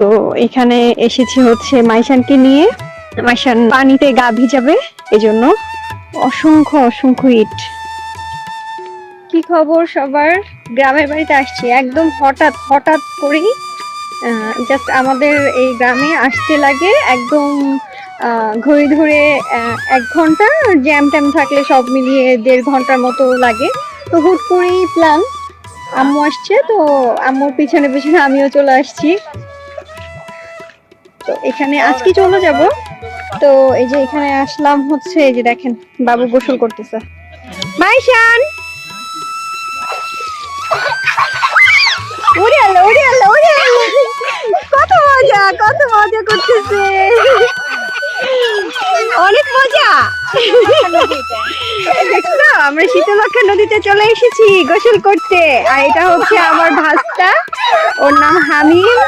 তো এখানে এসেছি হচ্ছে মাইশানকে নিয়ে। মাইশান পানিতে গা ভিজাবে এই জন্য অসংখ্য অসংখ্য ইট। কি খবর সবার? গ্রামের বাড়িতে আসছি, একদম হঠাৎ হঠাৎ করেই জাস্ট আমাদের এই গ্রামে আসতে লাগে, একদম ঘড়ি ধরে এক ঘণ্টা জ্যাম ট্যাম থাকলে সব মিলিয়ে দেড় ঘণ্টার মতো লাগে। তো হুট করেই প্ল্যান আম্মু আসছে, তো আম্মুর পিছনে পিছনে আমিও চলে আসছি। তো এখানে আজকে চলে যাব। তো এই যে এখানে আসলাম হচ্ছে এই যে দেখেন, বাবু গোসল করতেছে। উড়ে আলো উড়ে আলো, উড়ে কত মজা কত মজা করতেছে। অনেক মজা। দেখছ, আমরা শীতলক্ষা নদীতে চলে এসেছি গোসল করতে। আর এটা হচ্ছে আমার ভাস্তা, ওর নাম হামিম।